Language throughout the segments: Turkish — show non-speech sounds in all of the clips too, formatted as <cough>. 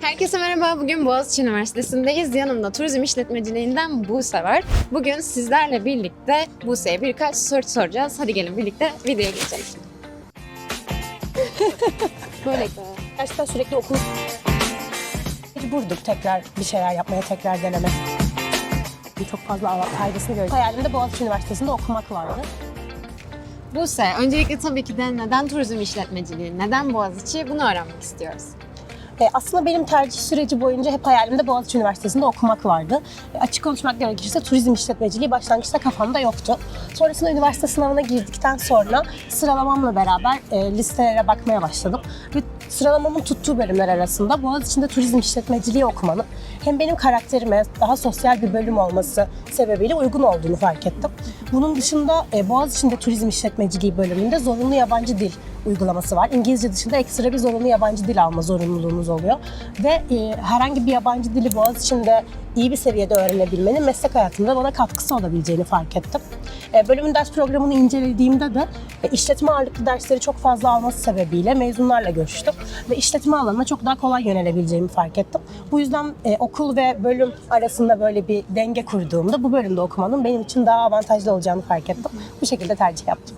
Herkese merhaba. Bugün Boğaziçi Üniversitesi'ndeyiz. Yanımda turizm işletmeciliğinden Buse var. Bugün sizlerle birlikte Buse'ye birkaç soru soracağız. Hadi gelin birlikte videoya geçelim. <laughs> Böyle Gerçekten sürekli okul mecburduk tekrar bir şeyler yapmaya, tekrar deneme. Çok fazla faydasını gördüm. Hayalimde Boğaziçi Üniversitesi'nde okumak vardı. Buse, öncelikle tabii ki de neden turizm işletmeciliği, neden Boğaziçi bunu öğrenmek istiyoruz. E, aslında benim tercih süreci boyunca hep hayalimde Boğaziçi Üniversitesi'nde okumak vardı. E, açık konuşmak gerekirse turizm işletmeciliği başlangıçta kafamda yoktu. Sonrasında üniversite sınavına girdikten sonra sıralamamla beraber e, listelere bakmaya başladım. Ve sıralamamın tuttuğu bölümler arasında Boğaziçi'nde turizm işletmeciliği okumanın hem benim karakterime daha sosyal bir bölüm olması sebebiyle uygun olduğunu fark ettim. Bunun dışında e, Boğaziçi'nde turizm işletmeciliği bölümünde zorunlu yabancı dil uygulaması var. İngilizce dışında ekstra bir zorunlu yabancı dil alma zorunluluğumuz oluyor. Ve e, herhangi bir yabancı dili Boğaziçi'nde iyi bir seviyede öğrenebilmenin meslek hayatımda bana katkısı olabileceğini fark ettim. E, bölümün ders programını incelediğimde de e, işletme ağırlıklı dersleri çok fazla alması sebebiyle mezunlarla görüştüm. Ve işletme alanına çok daha kolay yönelebileceğimi fark ettim. Bu yüzden e, okul ve bölüm arasında böyle bir denge kurduğumda bu bölümde okumanın benim için daha avantajlı olacağını fark ettim. Bu şekilde tercih yaptım.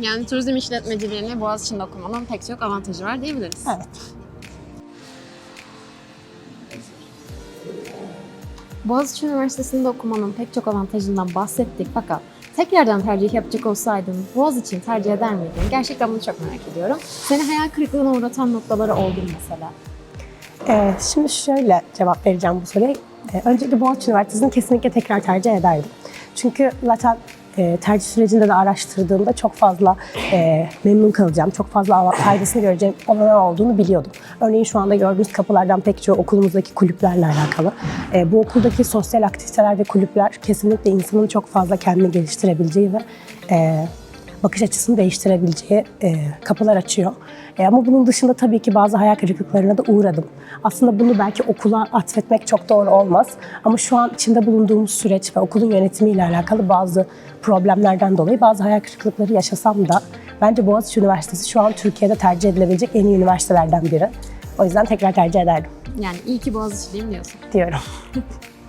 Yani turizm işletmeciliğini Boğaziçi'nde okumanın pek çok avantajı var diyebiliriz. Evet. Boğaziçi Üniversitesi'nde okumanın pek çok avantajından bahsettik fakat tekrardan tercih yapacak olsaydın Boğaziçi'ni tercih eder miydin? Gerçekten bunu çok merak ediyorum. Seni hayal kırıklığına uğratan noktaları oldu mesela? Ee, şimdi şöyle cevap vereceğim bu soruya. Ee, öncelikle Boğaziçi Üniversitesi'ni kesinlikle tekrar tercih ederdim. Çünkü zaten e, tercih sürecinde de araştırdığımda çok fazla e, memnun kalacağım, çok fazla faydasını göreceğim olanağı olduğunu biliyordum. Örneğin şu anda gördüğünüz kapılardan pek çoğu okulumuzdaki kulüplerle alakalı. E, bu okuldaki sosyal aktiviteler ve kulüpler kesinlikle insanın çok fazla kendini geliştirebileceği ve bakış açısını değiştirebileceği e, kapılar açıyor. E, ama bunun dışında tabii ki bazı hayal kırıklıklarına da uğradım. Aslında bunu belki okula atfetmek çok doğru olmaz. Ama şu an içinde bulunduğumuz süreç ve okulun yönetimiyle alakalı bazı problemlerden dolayı bazı hayal kırıklıkları yaşasam da bence Boğaziçi Üniversitesi şu an Türkiye'de tercih edilebilecek en iyi üniversitelerden biri. O yüzden tekrar tercih ederdim Yani iyi ki Boğaziçi'liyim diyorsun. diyorum. <laughs>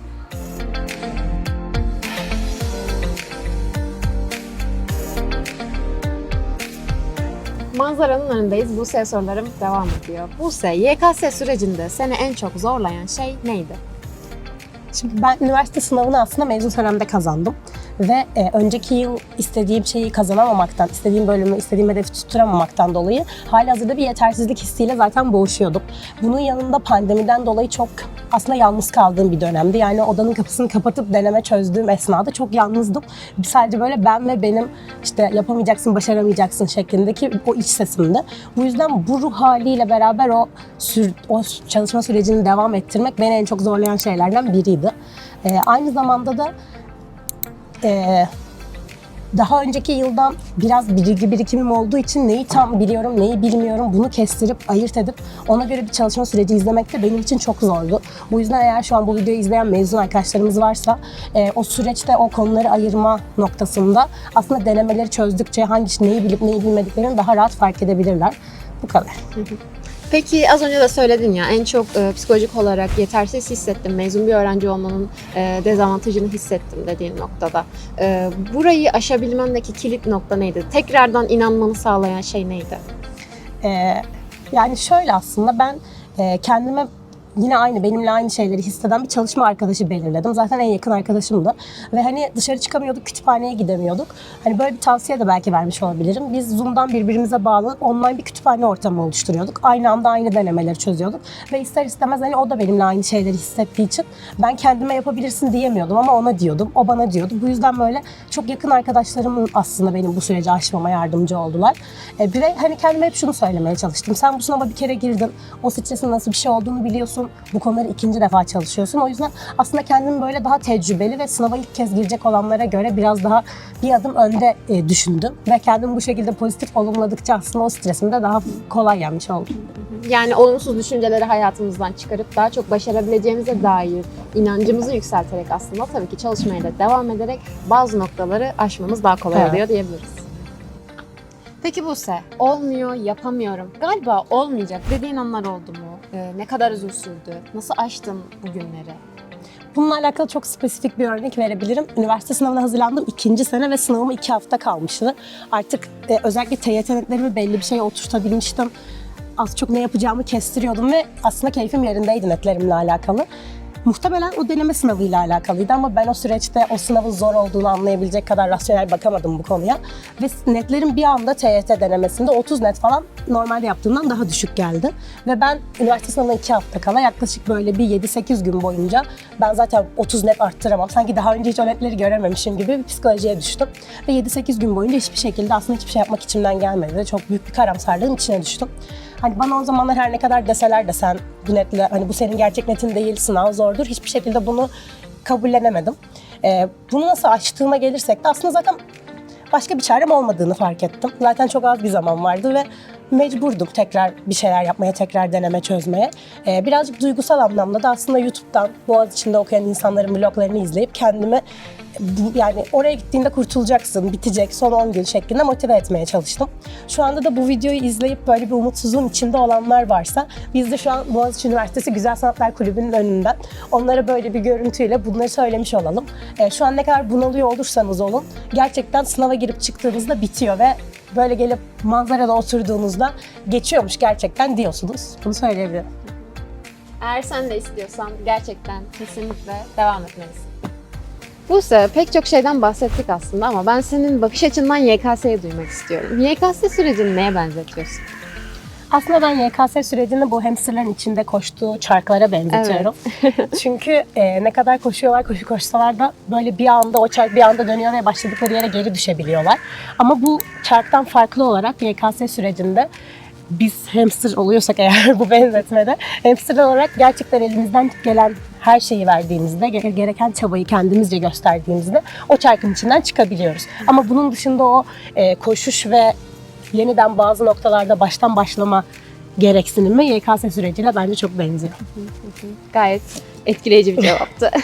Manzaranın önündeyiz. Buse sorularım devam ediyor. Buse, YKS sürecinde seni en çok zorlayan şey neydi? Şimdi ben üniversite sınavını aslında mezun senemde kazandım. Ve e, önceki yıl istediğim şeyi kazanamamaktan, istediğim bölümü, istediğim hedefi tutturamamaktan dolayı halihazırda bir yetersizlik hissiyle zaten boğuşuyordum. Bunun yanında pandemiden dolayı çok aslında yalnız kaldığım bir dönemdi. Yani odanın kapısını kapatıp deneme çözdüğüm esnada çok yalnızdım. Sadece böyle ben ve benim işte yapamayacaksın, başaramayacaksın şeklindeki o iç sesimdi. Bu yüzden bu ruh haliyle beraber o sür, o çalışma sürecini devam ettirmek beni en çok zorlayan şeylerden biriydi. Ee, aynı zamanda da ee, daha önceki yıldan biraz bilgi birikimim olduğu için neyi tam biliyorum, neyi bilmiyorum bunu kestirip, ayırt edip ona göre bir çalışma süreci izlemek de benim için çok zordu. Bu yüzden eğer şu an bu videoyu izleyen mezun arkadaşlarımız varsa e, o süreçte o konuları ayırma noktasında aslında denemeleri çözdükçe hangi neyi bilip neyi bilmediklerini daha rahat fark edebilirler. Bu kadar. Peki az önce de söyledin ya en çok e, psikolojik olarak yetersiz hissettim. Mezun bir öğrenci olmanın e, dezavantajını hissettim dediğin noktada. E, burayı aşabilmendeki kilit nokta neydi? Tekrardan inanmanı sağlayan şey neydi? Ee, yani şöyle aslında ben e, kendime yine aynı benimle aynı şeyleri hisseden bir çalışma arkadaşı belirledim. Zaten en yakın arkadaşımdı. Ve hani dışarı çıkamıyorduk, kütüphaneye gidemiyorduk. Hani böyle bir tavsiye de belki vermiş olabilirim. Biz Zoom'dan birbirimize bağlanıp online bir kütüphane ortamı oluşturuyorduk. Aynı anda aynı denemeleri çözüyorduk. Ve ister istemez hani o da benimle aynı şeyleri hissettiği için ben kendime yapabilirsin diyemiyordum ama ona diyordum. O bana diyordu. Bu yüzden böyle çok yakın arkadaşlarımın aslında benim bu süreci aşmama yardımcı oldular. E, bir de hani kendime hep şunu söylemeye çalıştım. Sen bu sınava bir kere girdin. O stresin nasıl bir şey olduğunu biliyorsun. Bu konuları ikinci defa çalışıyorsun. O yüzden aslında kendimi böyle daha tecrübeli ve sınava ilk kez girecek olanlara göre biraz daha bir adım önde e, düşündüm. Ve kendimi bu şekilde pozitif olumladıkça aslında o stresimi de daha kolay yenmiş oldum. Yani olumsuz düşünceleri hayatımızdan çıkarıp daha çok başarabileceğimize dair inancımızı yükselterek aslında tabii ki çalışmaya da devam ederek bazı noktaları aşmamız daha kolay Evet. oluyor diyebiliriz. Peki Buse, olmuyor, yapamıyorum, galiba olmayacak dediğin anlar oldu mu? E, ne kadar uzun sürdü? Nasıl aştın bu günleri? Bununla alakalı çok spesifik bir örnek verebilirim. Üniversite sınavına hazırlandım ikinci sene ve sınavıma iki hafta kalmıştı. Artık e, özellikle TYT netlerimi belli bir şeye oturtabilmiştim. Az çok ne yapacağımı kestiriyordum ve aslında keyfim yerindeydi netlerimle alakalı. Muhtemelen o deneme sınavıyla alakalıydı ama ben o süreçte o sınavın zor olduğunu anlayabilecek kadar rasyonel bakamadım bu konuya. Ve netlerim bir anda TYT denemesinde 30 net falan normalde yaptığımdan daha düşük geldi. Ve ben üniversite sınavına 2 hafta kala yaklaşık böyle bir 7-8 gün boyunca ben zaten 30 net arttıramam. Sanki daha önce hiç o netleri görememişim gibi bir psikolojiye düştüm. Ve 7-8 gün boyunca hiçbir şekilde aslında hiçbir şey yapmak içimden gelmedi. Çok büyük bir karamsarlığın içine düştüm. Hani bana o zamanlar her ne kadar deseler de sen bu netle hani bu senin gerçek netin değil sınav zordur. Hiçbir şekilde bunu kabullenemedim. Ee, bunu nasıl açtığıma gelirsek de aslında zaten başka bir çarem olmadığını fark ettim. Zaten çok az bir zaman vardı ve mecburdum tekrar bir şeyler yapmaya, tekrar deneme çözmeye. Ee, birazcık duygusal anlamda da aslında YouTube'dan Boğaziçi'nde okuyan insanların bloglarını izleyip kendimi yani oraya gittiğinde kurtulacaksın, bitecek, son 10 gün şeklinde motive etmeye çalıştım. Şu anda da bu videoyu izleyip böyle bir umutsuzluğun içinde olanlar varsa biz de şu an Boğaziçi Üniversitesi Güzel Sanatlar Kulübü'nün önünden onlara böyle bir görüntüyle bunları söylemiş olalım. Ee, şu an ne kadar bunalıyor olursanız olun gerçekten sınava girip çıktığınızda bitiyor ve böyle gelip manzarada oturduğunuzda geçiyormuş gerçekten diyorsunuz. Bunu söyleyebilirim. Eğer sen de istiyorsan gerçekten kesinlikle devam etmelisin. Buse pek çok şeyden bahsettik aslında ama ben senin bakış açından YKS'yi duymak istiyorum. YKS sürecini neye benzetiyorsun? Aslında ben YKS sürecini bu hamsterların içinde koştuğu çarklara benzetiyorum. <laughs> Çünkü e, ne kadar koşuyorlar, koşu koşsalar da böyle bir anda o çark bir anda dönüyor ve başladıkları yere geri düşebiliyorlar. Ama bu çarktan farklı olarak YKS sürecinde biz hamster oluyorsak eğer <laughs> bu benzetmede hamster olarak gerçekten elimizden gelen her şeyi verdiğimizde, gere- gereken çabayı kendimizce gösterdiğimizde o çarkın içinden çıkabiliyoruz. Ama bunun dışında o e, koşuş ve yeniden bazı noktalarda baştan başlama gereksinimi YKS süreciyle bence çok benziyor. Gayet etkileyici bir cevaptı. <laughs>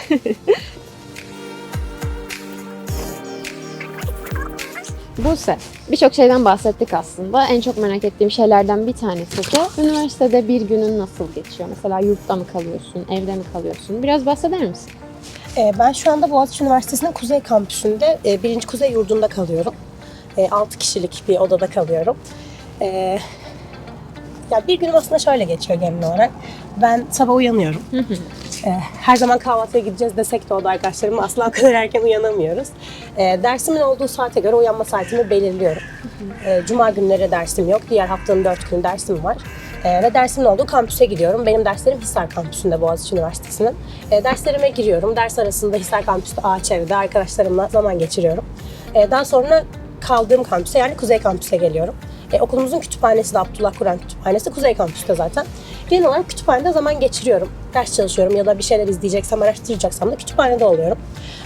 Buse, birçok şeyden bahsettik aslında. En çok merak ettiğim şeylerden bir tanesi de üniversitede bir günün nasıl geçiyor? Mesela yurtta mı kalıyorsun, evde mi kalıyorsun? Biraz bahseder misin? Ee, ben şu anda Boğaziçi Üniversitesi'nin Kuzey Kampüsü'nde e, birinci Kuzey Yurdu'nda kalıyorum. 6 kişilik bir odada kalıyorum. Ee, ya bir günüm aslında şöyle geçiyor genel olarak. Ben sabah uyanıyorum. Ee, her zaman kahvaltıya gideceğiz desek de o da arkadaşlarımla asla o kadar erken uyanamıyoruz. Ee, dersimin olduğu saate göre uyanma saatimi belirliyorum. Ee, Cuma günleri dersim yok. Diğer haftanın dört günü dersim var. Ve dersimin olduğu kampüse gidiyorum. Benim derslerim Hisar Kampüsü'nde Boğaziçi Üniversitesi'nin. Derslerime giriyorum. Ders arasında Hisar Kampüs'te ağaç evde arkadaşlarımla zaman geçiriyorum. Daha sonra kaldığım kampüse yani Kuzey Kampüs'e geliyorum. E, okulumuzun kütüphanesi de Abdullah Kur'an Kütüphanesi Kuzey Kampüs'te zaten. Genel olarak kütüphanede zaman geçiriyorum. Ders çalışıyorum ya da bir şeyler izleyeceksem, araştıracaksam da kütüphanede oluyorum.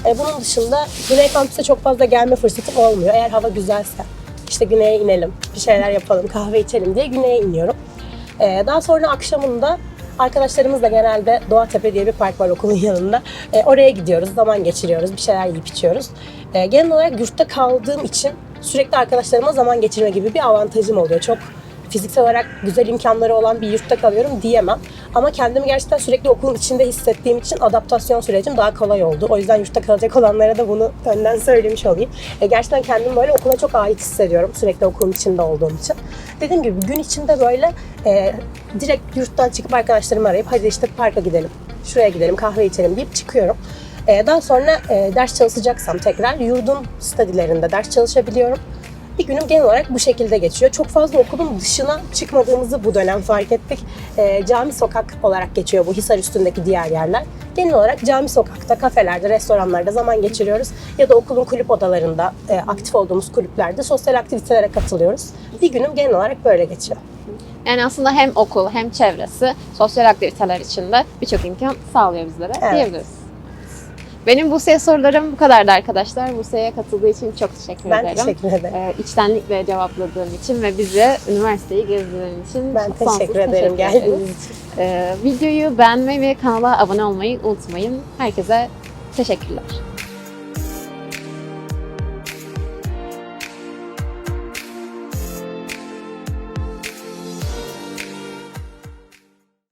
E, bunun dışında Güney Kampüs'e çok fazla gelme fırsatım olmuyor. Eğer hava güzelse işte güneye inelim, bir şeyler yapalım, kahve içelim diye güneye iniyorum. E, daha sonra akşamında arkadaşlarımızla genelde Doğatepe diye bir park var okulun yanında. E, oraya gidiyoruz, zaman geçiriyoruz, bir şeyler yiyip içiyoruz. E, genel olarak yurtta kaldığım için sürekli arkadaşlarıma zaman geçirme gibi bir avantajım oluyor. Çok fiziksel olarak güzel imkanları olan bir yurtta kalıyorum diyemem. Ama kendimi gerçekten sürekli okulun içinde hissettiğim için adaptasyon sürecim daha kolay oldu. O yüzden yurtta kalacak olanlara da bunu önden söylemiş olayım. E, gerçekten kendimi böyle okula çok ait hissediyorum sürekli okulun içinde olduğum için. Dediğim gibi gün içinde böyle e, direkt yurttan çıkıp arkadaşlarımı arayıp hadi işte parka gidelim, şuraya gidelim, kahve içelim deyip çıkıyorum. E, daha sonra e, ders çalışacaksam tekrar yurdun stadilerinde ders çalışabiliyorum. Bir günüm genel olarak bu şekilde geçiyor. Çok fazla okulun dışına çıkmadığımızı bu dönem fark ettik. Ee, cami sokak olarak geçiyor bu Hisar üstündeki diğer yerler. Genel olarak cami sokakta, kafelerde, restoranlarda zaman geçiriyoruz. Ya da okulun kulüp odalarında, e, aktif olduğumuz kulüplerde sosyal aktivitelere katılıyoruz. Bir günüm genel olarak böyle geçiyor. Yani aslında hem okul hem çevresi sosyal aktiviteler içinde birçok imkan sağlıyor bizlere Evet. diyebiliriz. Benim Buse'ye sorularım bu kadardı arkadaşlar. Buse'ye katıldığı için çok teşekkür Ben ederim. teşekkür ederim. Ee, içtenlikle cevapladığın için ve bize üniversiteyi gezdirdiğin için Ben sonsuz teşekkür ederim teşekkür geldiğiniz için. Ee, videoyu beğenmeyi ve kanala abone olmayı unutmayın. Herkese teşekkürler.